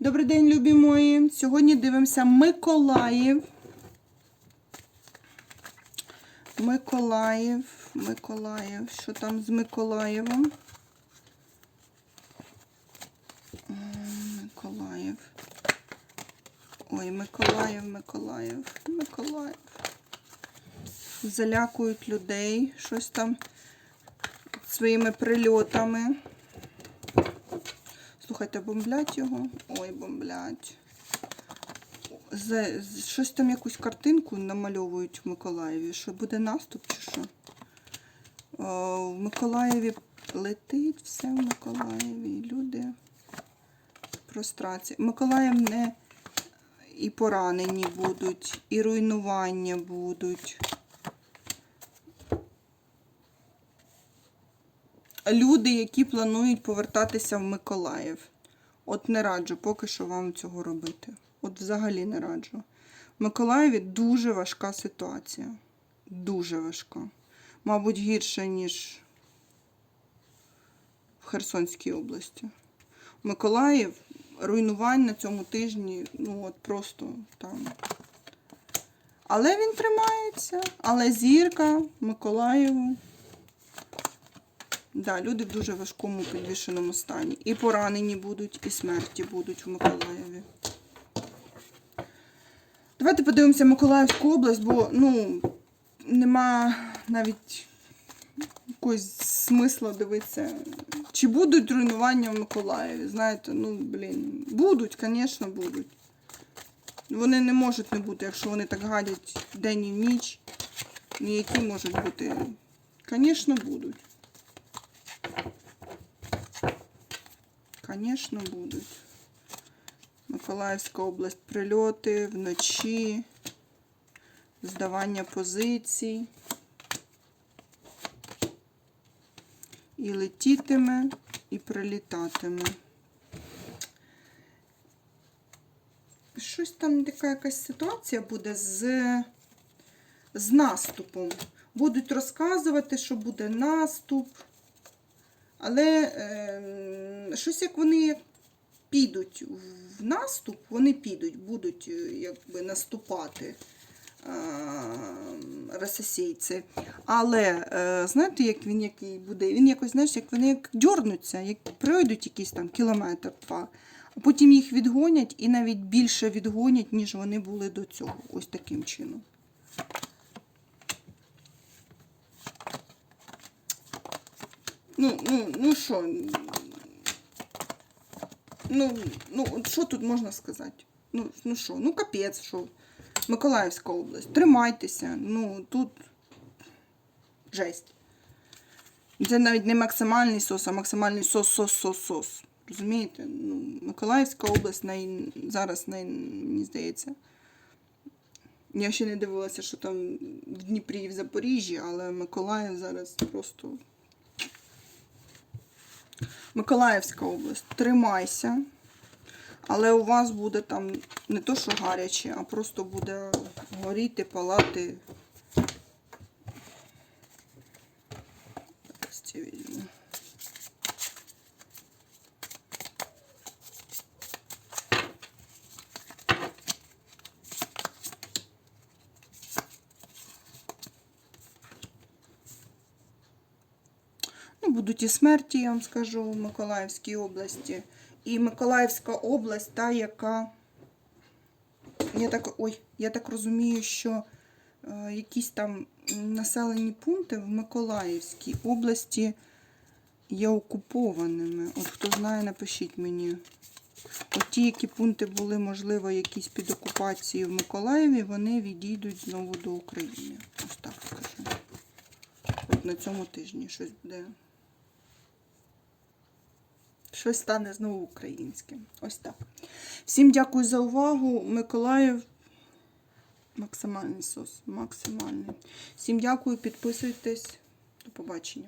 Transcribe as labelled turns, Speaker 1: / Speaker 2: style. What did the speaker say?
Speaker 1: Добрий день, любі мої. Сьогодні дивимося Миколаїв. Миколаїв, Миколаїв. Що там з Миколаєвом? Миколаїв. Ой, Миколаїв, Миколаїв, Миколаїв. Залякують людей, щось там своїми прильотами. Слухайте, бомблять його. Ой, бомблять. З, з- щось там якусь картинку намальовують в Миколаєві. Що буде наступ чи що? О, в Миколаєві летить все в Миколаєві. Люди. Прострація. Миколаїв не і поранені будуть, і руйнування будуть. люди, які планують повертатися в Миколаїв. От не раджу поки що вам цього робити. От взагалі не раджу. В Миколаєві дуже важка ситуація. Дуже важка. Мабуть, гірша, ніж в Херсонській області. Миколаїв руйнувань на цьому тижні, ну от просто там. Але він тримається. Але зірка Миколаєву. Да, люди в дуже важкому підвішеному стані. І поранені будуть, і смерті будуть в Миколаєві. Давайте подивимося Миколаївську область, бо ну, нема навіть якогось смисла дивитися. Чи будуть руйнування в Миколаєві? Знаєте, ну, блін, будуть, звісно, будуть. Вони не можуть не бути, якщо вони так гадять день і ніч. Ніякі можуть бути. Звісно, будуть. Звісно, будуть. Миколаївська область прильоти вночі, здавання позицій. І летітиме, і прилітатиме. Щось там така якась ситуація буде з, з наступом. Будуть розказувати, що буде наступ. Але е, щось як вони підуть в наступ, вони підуть, будуть е, якби наступати е, російці. Але е, знаєте, як він який буде? Він якось, знаєш, як вони як дьорнуться, як пройдуть якийсь там кілометр два, а потім їх відгонять і навіть більше відгонять, ніж вони були до цього. Ось таким чином. Ну, ну, ну що? Ну, ну, що тут можна сказати? Ну, ну що? Ну, капець, що? Миколаївська область. Тримайтеся. Ну, тут жесть. Це навіть не максимальний сос, а максимальний сос-сос-сос-сос. Розумієте? Ну, Миколаївська область най... зараз, най... мені здається. Я ще не дивилася, що там в Дніпрі і в Запоріжжі, але Миколаїв зараз просто. Миколаївська область, тримайся. Але у вас буде там не то, що гаряче, а просто буде горіти, палати. Ось ці візьму. Ну, будуть і смерті, я вам скажу, в Миколаївській області. І Миколаївська область, та, яка. Я так, ой, я так розумію, що е, якісь там населені пункти в Миколаївській області є окупованими. От хто знає, напишіть мені. От ті, які пункти були, можливо, якісь під окупацією в Миколаєві, вони відійдуть знову до України. Ось так скажу. От на цьому тижні щось буде. Щось стане знову українським. Ось так. Всім дякую за увагу. Миколаїв. Максимальний сос. Максимальний. Всім дякую, підписуйтесь. До побачення.